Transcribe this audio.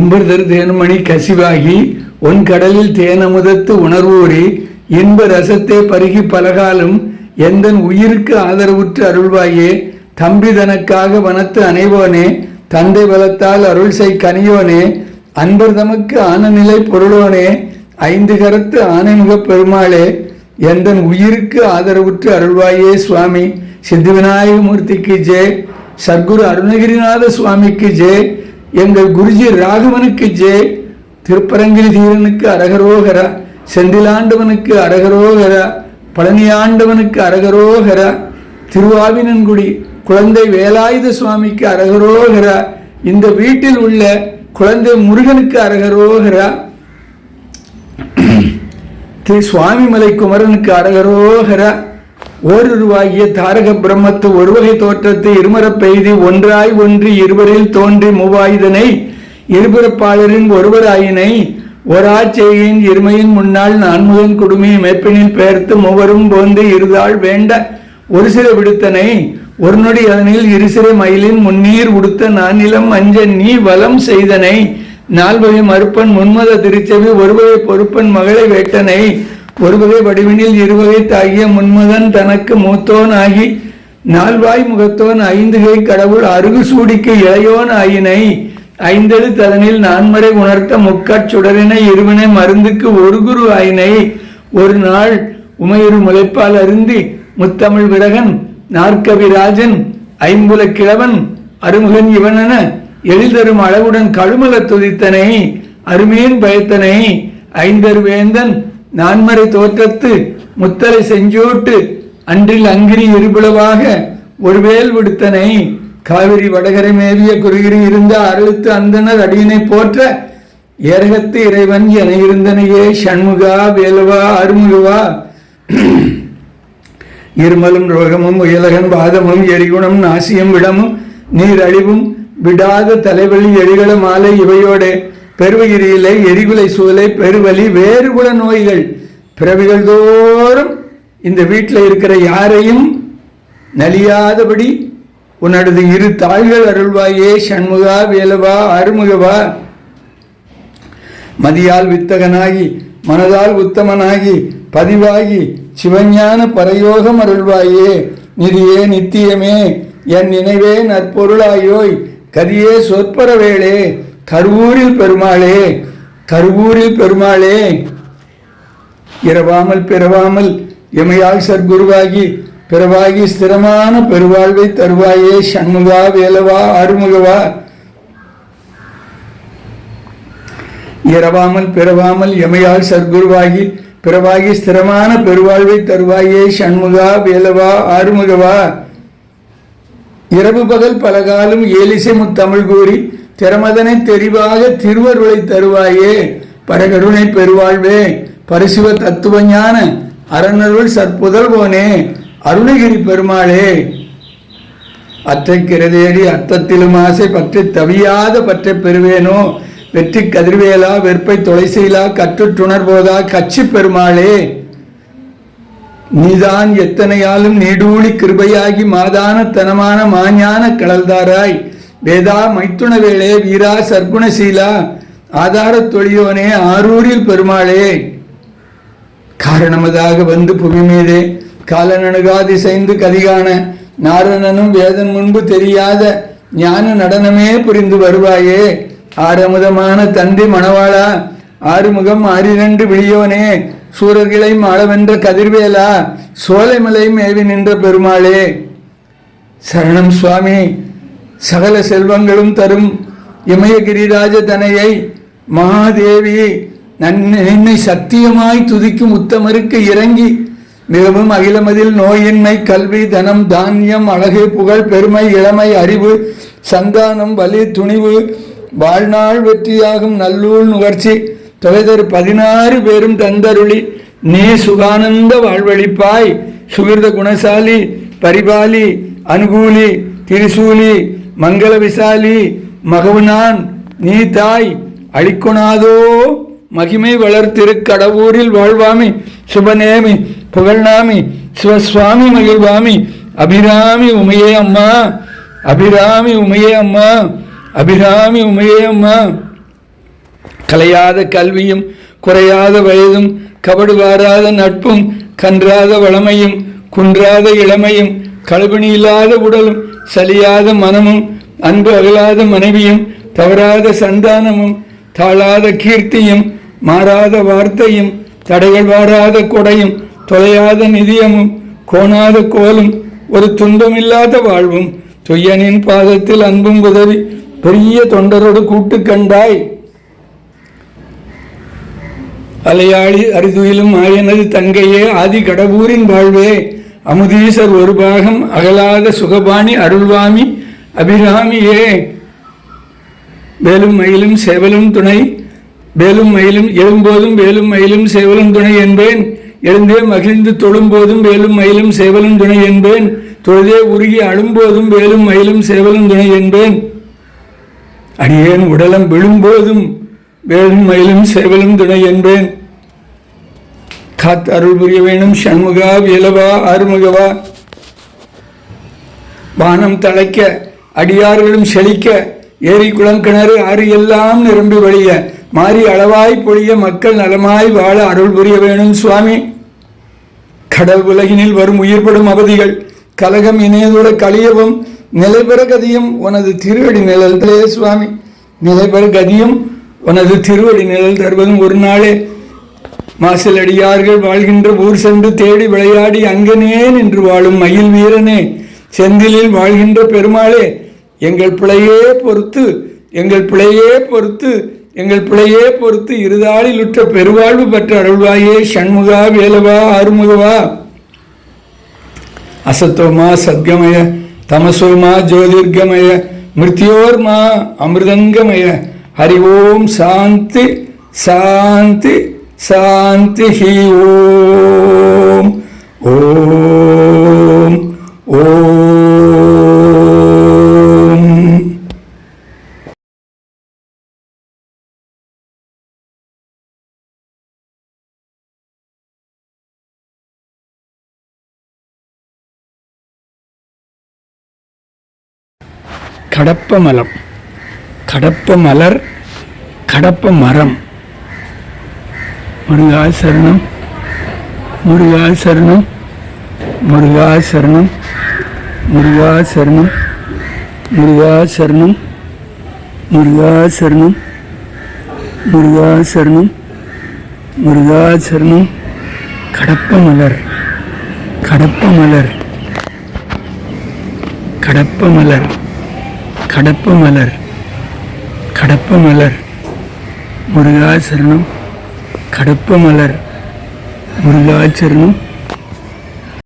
அம்பர்தர் தேனுமணி கசிவாகி உன் கடலில் தேனமுதத்து உணர்வோரே இன்ப ரசத்தை பருகி பலகாலம் எந்தன் உயிருக்கு ஆதரவுற்று அருள்வாயே தம்பி தனக்காக வனத்து அணைவோனே தந்தை பலத்தால் அருள் செய் கனியோனே அன்பர் தமக்கு ஆனநிலை பொருளோனே ஐந்து கரத்து ஆனைமுகப் பெருமாளே எந்தன் உயிருக்கு ஆதரவுற்று அருள்வாயே சுவாமி சித்திவிநாயகமூர்த்திக்கு விநாயக மூர்த்திக்கு ஜெய் அருணகிரிநாத சுவாமிக்கு ஜெய் எங்கள் குருஜி ராகவனுக்கு ஜே திருப்பரங்கிரி தீரனுக்கு அரகரோகரா செந்திலாண்டவனுக்கு அரகரோகரா பழனியாண்டவனுக்கு அரகரோகரா திருவாவினன்குடி குழந்தை வேலாயுத சுவாமிக்கு அரகரோகரா இந்த வீட்டில் உள்ள குழந்தை முருகனுக்கு அரகரோகரா திரு சுவாமிமலை குமரனுக்கு அரகரோகரா ஓருருவாகிய தாரக பிரம்மத்து ஒருவகை தோற்றத்தை இருமரப் பெய்தி ஒன்றாய் ஒன்று இருவரில் தோன்றி மூவாயுதனை இருபிறப்பாளரின் ஒருவராயினை ஒராச்செய்கையின் இருமையின் முன்னால் நான்முகன் குடுமையை மேப்பினில் பெயர்த்து மூவரும் போந்து இருதாள் வேண்ட ஒரு சில விடுத்தனை ஒரு நொடி அதனில் இருசிறை மயிலின் முன்னீர் உடுத்த நானிலம் அஞ்ச நீ வலம் செய்தனை நால்வகை மறுப்பன் முன்மத திருச்செவி ஒருவகை பொறுப்பன் மகளை வேட்டனை ஒருவகை வடிவினில் இருவகை தாகிய முன்மதன் தனக்கு மூத்தோன் ஆகி நால்வாய் முகத்தோன் ஐந்துகை கடவுள் அருகு சூடிக்கு இளையோன் ஆயினை ஐந்தெழு தலனில் நான்மறை உணர்த்த முக்கட் சுடரினை இருவினை மருந்துக்கு ஒரு குரு ஆயினை ஒரு நாள் உமையுறு முளைப்பால் அருந்தி முத்தமிழ் விரகன் நாற்கவிராஜன் ஐம்புல கிழவன் அருமுகன் இவனென எழில்தரும் அளவுடன் கழுமல துதித்தனை அருமையின் பயத்தனை ஐந்தருவேந்தன் நான்மறை தோற்றத்து முத்தலை செஞ்சோட்டு அன்றில் அங்கிரி இருபுலவாக ஒருவேல் விடுத்தனை. காவிரி வடகரை மேவிய குறுகிரி இருந்த அருளுத்து அந்தனர் அடியினை போற்ற ஏரகத்து இறைவன் என இருந்தனையே. சண்முகா வேலுவா அருமுகவா இருமலும் ரோகமும் உயலகன் பாதமும் எரிகுணம் நாசியம் விடமும் நீர் அழிவும் விடாத தலைவலி எரிகள மாலை இவையோட. பெருவகிரியிலே எரிகுலை சூலை பெருவலி வேறுகுல நோய்கள். பிறவிகள் தோறும் இந்த வீட்டில் இருக்கிற யாரையும் நலியாதபடி உன்னடது இரு தாள்கள் அருள்வாயே சண்முகா வேலவா அருமுகவா மதியால் வித்தகனாகி மனதால் உத்தமனாகி பதிவாகி சிவஞான பரயோகம் அருள்வாயே. நிதியே நித்தியமே என் நினைவே நற்பொருளாயோய் கதியே சொற்பரவேளே. கருவூரில் பெருமாளே கருவூரில் பெருமாளே. இரவாமல் பிறவாமல் எமையால் சர்க்குருவாகி பிறவாகி ஸ்திரமான பெருவாழ்வை தருவாயே சண்முகா வேலவா ஆறுமுகவா. இரவாமல் பிறவாமல் எமையால் சர்க்குருவாகி பிறவாகி ஸ்திரமான பெருவாழ்வை தருவாயே சண்முகா வேலவா ஆறுமுகவா. இரவு பகல் பலகாலம் ஏலிசை முத்தமிழ் கூறி திறமதனை தெரிவாக திருவருளை தருவாயே. பரகருணை பெருவாழ்வே. பரிசுவ தத்துவஞான அரணருள் சற்புதல்வோனே. அருணகிரி பெருமாளே. அற்றைக்கிறதேடி அர்த்தத்திலும் ஆசை பற்றி தவியாத பற்றை பெறுவேனோ. வெற்றி கதிர்வேலா வெற்பை தொலைசெயலா கற்றுற்றுணர்போதா கட்சி பெருமாளே. நீதான் எத்தனையாலும் நீடூழி கிருபையாகி மாதான தனமான மாஞான கடல்தாராய். வேதா மைத்துண வேளே வீரா சர்க்குணசீலா ஆதாரத் தொழியோனே ஆரூரில் பெருமாளே. காரணமதாக வந்து புவி மீதே காலனணுகாதிசைந்து கதிகான நாரணனும் வேதன் முன்பு தெரியாத ஞான நடனமே புரிந்து வருவாயே. ஆரமுதமான தந்தி மணவாளா ஆறுமுகம் ஆறிரண்டு விழியோனே சூரர்களை மாளவென்ற கதிர்வேலா சோலைமலை மேவி நின்ற பெருமாளே. சரணம் சுவாமி சகல செல்வங்களும் தரும் இமயகிரிராஜ தனையை மகாதேவி நன்னை சத்தியமாய் துதிக்கும் உத்தமருக்கு இறங்கி மிகவும் அகிலமதில் நோயின்மை கல்வி தனம் தானியம் அழகு புகழ் பெருமை இளமை அறிவு சந்தானம் வலி துணிவு வாழ்நாள் வெற்றியாகும் நல்லூர் நுகர்ச்சி தொகைதரு பதினாறு பேரும் தந்தருளி நீ சுகானந்த வாழ்வழிப்பாய் சுகிர்த குணசாலி பரிபாலி அனுகூலி திரிசூலி மங்கள விசாலி மகவுனான் நீ தாய் அழிக்கொணாதோ. மகிமை வளர்த்திருக்கடவூரில் வாழ்வாமி சுபநேமி புகழ்நாமி சிவசுவாமி மகிழ்வாமி. அபிராமி உமையே அம்மா அபிராமி உமையே அம்மா அபிராமி உமையே அம்மா. கலையாத கல்வியும் குறையாத வயதும் கபடு வாராத நட்பும் கன்றாத வளமையும் குன்றாத இளமையும் கழுபிணி இல்லாத உடலும் சலியாத மனமும் அன்பு அகலாத மனைவியும் தவறாத சந்தானமும் தாழாத கீர்த்தியும் மாறாத வார்த்தையும் தடைகள் வாராத கொடையும் தொலையாத நிதியமும் கோணாத கோலும் ஒரு துன்பமில்லாத வாழ்வும் துய்யனின் பாதத்தில் அன்பும் உதவி பெரிய தொண்டரோடு கூட்டு கண்டாய். அலையாளி அரிதுயிலும் ஆயனது தங்கையே ஆதி கடவுரின் வாழ்வே அமுதீசர் ஒரு பாகம் அகலாத சுகபாணி அருள்வாமி அபிராமியே. வேலும் மயிலும் சேவலும் துணை வேலும் மயிலும் எழும்போதும் வேலும் மயிலும் சேவலும் துணை என்பேன். எழுந்தே மகிழ்ந்து தொழும்போதும் வேலும் மயிலும் சேவலும் துணை என்பேன். தொழுதே உருகி அழும்போதும் வேலும் மயிலும் சேவலும் துணை என்பேன். அடியேன் உடலம் விழும்போதும் வேலும் மயிலும் சேவலும் துணை என்பேன். காத்து அருள் புரிய வேணும் சண்முகா வியலவா ஆறுமுகவா. வானம் தழைக்க அடியார்களும் செழிக்க ஏரி குளம் கிணறு ஆறு எல்லாம் நிரம்பி வழிய மாறி அளவாய் பொழிய மக்கள் நலமாய் வாழ அருள் புரிய வேணும் சுவாமி. கடல் உலகினில் வரும் உயிர்படும் அவதிகள் கலகம் இணையதோட கழியவும் நிலைபெற கதியும் உனது திருவடி நிழல்களே சுவாமி. நிலைபெற கதியும் உனது திருவடி நிழல் தருவதும் ஒரு நாளே. மாசலடியார்கள் வாழ்கின்ற ஊர் சென்று தேடி விளையாடி அங்கனே நின்று வாழும் மயில் வீரனே. செந்திலில் வாழ்கின்ற பெருமாளே எங்கள் பிழையே பொறுத்து எங்கள் பிழையே பொறுத்து எங்கள் பிழையே பொறுத்து இருதாளில் உற்ற பெருவாழ்வு பெற்ற அருள்வாயே சண்முகா வேலவா ஆறுமுகவா. அசத்தோமா சத்கமய தமசோமா ஜோதிர்கமய மிருத்தியோர்மா அமிர்தங்கமய. ஹரி ஓம் சாந்தி சாந்தி. शान्तिः ॐ ॐ ॐ கடப்ப மலம் கடப்ப மலர் முருகா சரணம். முருகா சரணம். முருகா சரணம். முருகா சரணம். முருகா சரணம். முருகா சரணம். முருகா சரணம். முருகா சரணம். கடப்ப மலர். கடப்ப மலர். கடப்ப மலர். கடப்ப மலர். கடப்ப மலர். முருகாசரணம் கடப்ப மலர் முருகாச்சரணம்.